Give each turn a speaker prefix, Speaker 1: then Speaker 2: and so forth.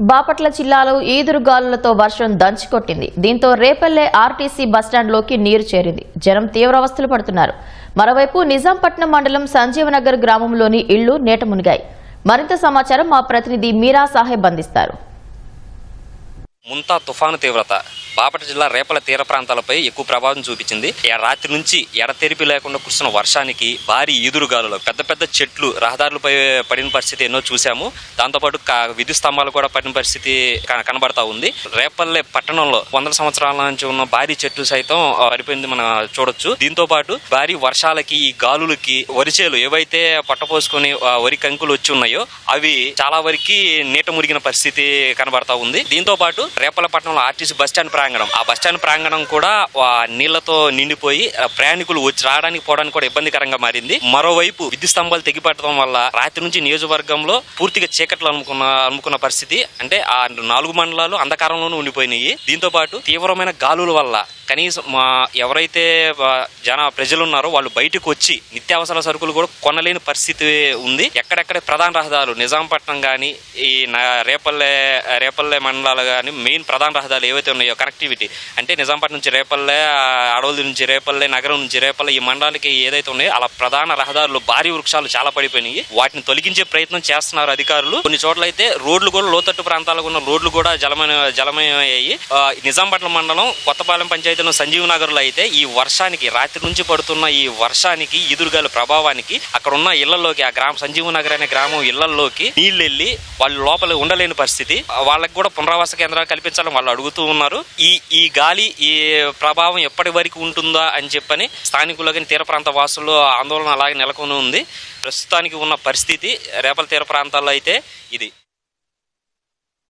Speaker 1: బాపట్ల జిల్లాలో ఈదురుగాలులతో వర్షం దంచుకొట్టింది. దీంతో రేపల్లె ఆర్టీసీ బస్టాండ్లోకి నీరు చేరింది. జనం తీవ్రవస్థలు పడుతున్నారు. మరోవైపు నిజాంపట్నం మండలం సంజీవనగర్ గ్రామంలోని ఇళ్ళు నేట మునిగాయి. మరింత సమాచారం మా ప్రతినిధి మీరా సాహెబ్ అందిస్తారు.
Speaker 2: ముంతా తుఫాను తీవ్రత. బాపట జిల్లా రేపల తీర ప్రాంతాలపై ఎక్కువ ప్రభావం చూపించింది. రాత్రి నుంచి ఎడతెరిపి లేకుండా కురుస్తున్న వర్షానికి భారీ ఈదురుగాలులు పెద్ద పెద్ద చెట్లు రహదారులపై పడిన పరిస్థితి ఎన్నో చూశాము. దాంతోపాటు విద్యుత్ స్తంభాలు కూడా పడిన పరిస్థితి కనబడతా ఉంది. రేపల్లె పట్టణంలో వందల సంవత్సరాల నుంచి ఉన్న భారీ చెట్లు సైతం పడిపోయింది మనం చూడొచ్చు. దీంతో పాటు భారీ వర్షాలకి ఈ గాలులకి వరిచేలు ఏవైతే పట్టపోసుకొని వరి కంకులు వచ్చి ఉన్నాయో అవి చాలా వరకు నీట మురిగిన పరిస్థితి కనబడతా ఉంది. దీంతో పాటు రేపలపట్నంలో ఆర్టీసీ బస్ స్టాండ్ ప్రాంగణం. ఆ బస్ స్టాండ్ ప్రాంగణం కూడా నీళ్ళతో నిండిపోయి ప్రయాణికులు వచ్చి రావడానికి పోవడానికి కూడా ఇబ్బందికరంగా మారింది. మరోవైపు విద్యుత్ స్తంభాలు తెగిపెట్టడం వల్ల రాత్రి నుంచి నియోజకవర్గంలో పూర్తిగా చీకట్లు అనుకున్న అనుకున్న పరిస్థితి. అంటే ఆ నాలుగు మండలాలు అంధకారంలోనూ ఉండిపోయినాయి. దీంతో పాటు తీవ్రమైన గాలుల వల్ల కనీసం మా ఎవరైతే జన ప్రజలు ఉన్నారో వాళ్ళు బయటకు వచ్చి నిత్యావసర సరుకులు కూడా కొనలేని పరిస్థితి ఉంది. ఎక్కడెక్కడ ప్రధాన రహదారులు నిజాంపట్నం కానీ ఈ రేపల్లె రేపల్లె మండలాలు కానీ మెయిన్ ప్రధాన రహదారులు ఏవైతే ఉన్నాయో కనెక్టివిటీ అంటే నిజాంపట్నం నుంచి రేపల్లె అడవుల నుంచి రేపల్లె నగరం నుంచి రేపల్లె ఈ మండలానికి ఏదైతే ఉన్నాయో అలా ప్రధాన రహదారులు భారీ వృక్షాలు చాలా పడిపోయినాయి. వాటిని తొలగించే ప్రయత్నం చేస్తున్నారు అధికారులు. కొన్ని చోట్ల అయితే రోడ్లు కూడా లోతట్టు ప్రాంతాలకు ఉన్న రోడ్లు కూడా జలమయ జలమయమయ్యాయి. నిజాంపట్నం మండలం కొత్తపాలెం పంచాయతీలో సంజీవ్ నగర్లో అయితే ఈ వర్షానికి రాత్రి నుంచి పడుతున్న ఈ వర్షానికి ఎదురుగాలి ప్రభావానికి అక్కడ ఉన్న ఇళ్ళలోకి ఆ గ్రామం సంజీవ్ నగర్ అనే గ్రామం ఇళ్ళలోకి నీళ్ళు వెళ్ళి వాళ్ళు లోపల ఉండలేని పరిస్థితి. వాళ్ళకి కూడా పునరావాస కేంద్రాలు కల్పించాలని వాళ్ళు అడుగుతూ ఉన్నారు. ఈ ఈ గాలి ఈ ప్రభావం ఎప్పటి వరకు ఉంటుందా అని చెప్పని స్థానికులు కానీ తీర ప్రాంత వాసుల్లో ఆందోళన అలాగే నెలకొని ఉంది. ప్రస్తుతానికి ఉన్న పరిస్థితి రేపల తీర ప్రాంతాల్లో అయితే ఇది.